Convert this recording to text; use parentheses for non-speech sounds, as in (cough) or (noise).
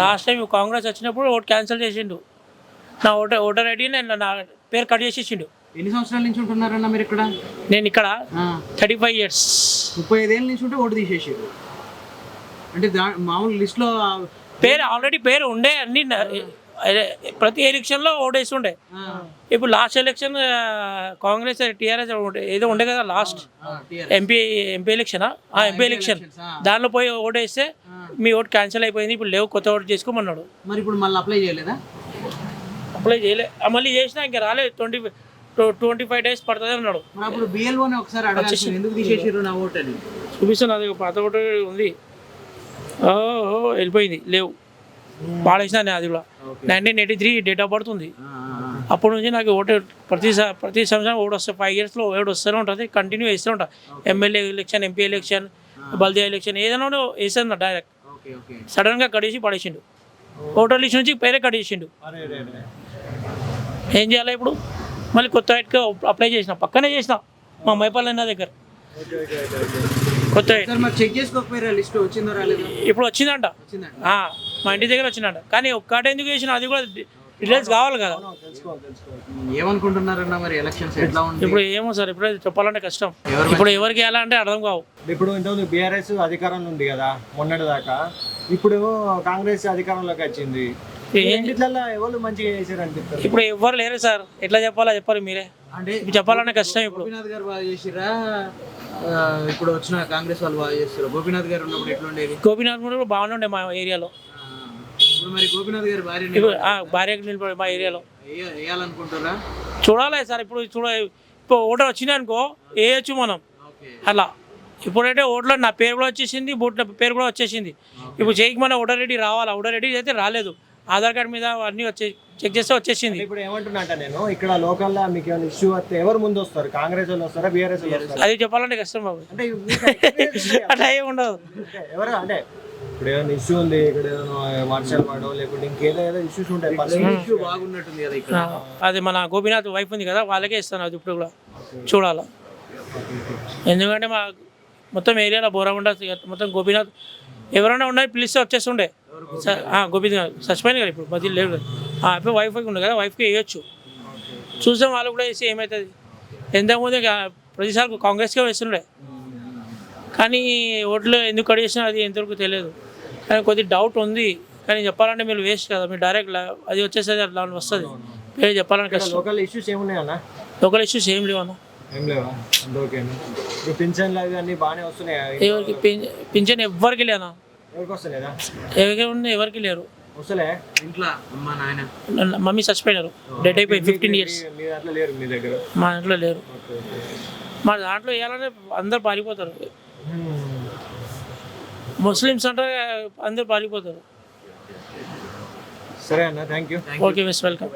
Last time Congress వచ్చినప్పుడు vote cancel చేసిండు. నా ఓటర్ ఓటర్ ఐడి నేను నా పేరు కట్ చేసేసిండు. ఎన్ని సంవత్సరాల నుంచి ఉంటున్నారన్న మీరు ఇక్కడ? నేను ఇక్కడ థర్టీ ఫైవ్ ఇయర్స్. ముప్పై ఐదేళ్ళ నుంచి ఉంటే ఓటు తీసేసారు అంటే మామూలు లిస్ట్లో పేరు ఆల్రెడీ పేరు ఉండే అన్ని ప్రతి ఎలక్షన్లో ఓటేస్తుండే. ఇప్పుడు లాస్ట్ ఎలక్షన్ కాంగ్రెస్ టీఆర్ఎస్ ఏదో ఉండే కదా last. MP MP ఎలక్షనా? MP election. దానిలో పోయి ఓటేస్తే మీ ఓటు క్యాన్సిల్ అయిపోయింది ఇప్పుడు లేవు కొత్త ఓటు చేసుకోమన్నాడు. మరి ఇప్పుడు మళ్ళీ అప్లై చేయలేదా? అప్లై చేయలే. మళ్ళీ చేసినా ఇంకా రాలేదు ట్వంటీ ట్వంటీ ఫైవ్ డేస్ పడుతుంది అన్నాడు. అప్పుడు బిఎల్ఓని ఒకసారి అడగాల్సింది ఎందుకు తీసేసారు నా ఓటు అని? చూపిస్తాను అది పాత ఓటు ఉంది. ఓ ఓ, వెళ్ళిపోయింది లేవు. పాడేసిన నేను అది కూడా. Nineteen eighty three date of birth ఉంది. అప్పటి నుంచి నాకు ఓటు ప్రతి ప్రతి సంవత్సరం ఓటు వస్తే ఫైవ్ ఇయర్స్లో ఓటు వస్తూనే ఉంటుంది కంటిన్యూ వేస్తూ ఉంటా. ఎమ్మెల్యే ఎలక్షన్ ఎంపీ ఎలక్షన్ బల్దియా ఎలక్షన్ ఏదైనా వేస్తుంది డైరెక్ట్ సడన్గా కడేసి పడేసిండు. ఓటర్ లిస్ట్ నుంచి పేరే కడేసిండు ఏం చేయాలి ఇప్పుడు? మళ్ళీ కొత్త వైట్గా అప్లై చేసిన పక్కనే చేసిన మా మైపాల్ నా దగ్గర. కొత్త ఇప్పుడు వచ్చిందంట. మా ఇంటి దగ్గర వచ్చిందంట. కానీ ఒక్కటే ఎందుకు చేసిన అది కూడా డీటెయిల్స్ కావాలి కదా. ఏమనుకుంటున్నారన్న మరి ఎలక్షన్స్ ఎట్లా ఉంది ఇప్పుడు ఏమో సార్ ఇప్పుడు చెప్పాలంటే కష్టం. ఎవరు ఇప్పుడు ఎవరికి వేయాలంటే అర్థం కావు. ఇప్పుడు ఇంతకుముందు బీఆర్ఎస్ అధికారంలో ఉంది కదా మొన్నటి దాకా. ఇప్పుడు కాంగ్రెస్ అధికారంలోకి వచ్చింది. ఎవరు మంచిగా చేశారు అనిపిస్తారు ఇప్పుడు ఎవ్వరు లేరు సార్. ఎట్లా చెప్పాలో చెప్పాలి మీరే. అంటే చెప్పాలంటే కష్టం ఇప్పుడు. గోపీనాథ్ గారు బాగా చేసిరా ఇప్పుడు వచ్చిన కాంగ్రెస్ వాళ్ళు బాగా చేస్తారు గోపీనాథ్ గారు ఉన్నప్పుడు ఎట్లా ఉండేది గోపీనాథ్ కూడా బాగానే ఉండే మా ఏరియాలో. భార్యకు నిలబడి మా ఏరియాలో. చూడాలి సార్ ఇప్పుడు చూడ ఇప్పుడు ఓటర్ వచ్చింది అనుకో వేయచ్చు మనం? ఓకే. అలా ఇప్పుడైతే ఓట్లో నా పేరు కూడా వచ్చేసింది బూట్ నా పేరు కూడా వచ్చేసింది. ఇప్పుడు చేయికి మన ఓటర్ రెడీ రావాలి? ఓటర్ రెడీ అయితే రాలేదు. ఆధార్ కార్డ్ మీద అన్నీ వచ్చే చెక్ చేస్తే వచ్చేసింది. ఇప్పుడు ఏమంటున్నా నేను ఇక్కడ లోకల్లో మీకు ఏమైనా ఇష్యూ వస్తే ఎవరు ముందు వస్తారు? కాంగ్రెస్ వాళ్ళు వస్తారా? బీఆర్ఎస్ అది చెప్పాలంటే కష్టం బాబు. అంటే. (laughs) అట్లా ఏమి ఉండదు. ఎవరు అంటే ఇప్పుడు ఏదైనా ఇష్యూ ఉంది ఇక్కడ ఏదైనా వర్షాలు పడో లేకుంటే ఇంకేదో ఇష్యూస్ ఉంటాయి పర్సనల్ ఇష్యూ బాగున్నట్టుంది కదా ఇక్కడ. అది మన గోపీనాథ్ వైఫ్ ఉంది కదా వాళ్ళకే ఇస్తాను అది ఇప్పుడు కూడా. చూడాలా. ఎందుకంటే మా మొత్తం ఏరియాలో బోరగుండ మొత్తం గోపీనాథ్ ఎవరైనా ఉన్నాయి పిలిస్తే వచ్చేస్తుండే. గోపీనాథ్ చచ్చిపోయింది కదా ఇప్పుడు మధ్య లేవు ఇప్పుడు వైఫ్ ఉంది కదా వైఫ్కి వేయొచ్చు. చూసాం వాళ్ళు కూడా వేసి ఏమవుతుంది ఎంతకుముందు ప్రతిసారి కాంగ్రెస్కే వేస్తుండే. కానీ ఓట్లు ఎందుకు కడిగేసినా అది ఎంతవరకు తెలియదు. కానీ కొద్ది డౌట్ ఉంది. కానీ చెప్పాలంటే మీరు వేస్ట్ కదా మీరు డైరెక్ట్ అది వచ్చేసరి అట్లా వస్తుంది. పేరు చెప్పాలంటే కష్టం. లోకల్ ఇష్యూస్ ఏమున్నాయన్నా లోకల్ ఇష్యూస్ ఏం లేవు అన్న. ఏం లేవా? అంత ఓకేనా ఇప్పుడు పింఛన్లు అవి అన్నీ బాగానే వస్తున్నాయి? ఎవరికి పింఛన్ ఎవ్వరికి లేనా ఎవరికి వస్తలేదా? ఎవరికి ఉంది ఎవరికి లేరు. వస్తలే? ఇంట్లో అమ్మ నాయన. నన్ను- మమ్మీ చచ్చిపోయినారు. డెడ్ అయిపోయి ఫిఫ్టీన్ ఇయర్స్ మీ- దాంట్లో లేరు మీ దగ్గర? మా ఇంట్లో లేరు. Okay okay. మా దాంట్లో వేయాలంటే అందరు పారిపోతారు. ముస్లిమ్స్ అంటే అందరు పారిపోతారు. సరే అన్న thank you okay miss welcome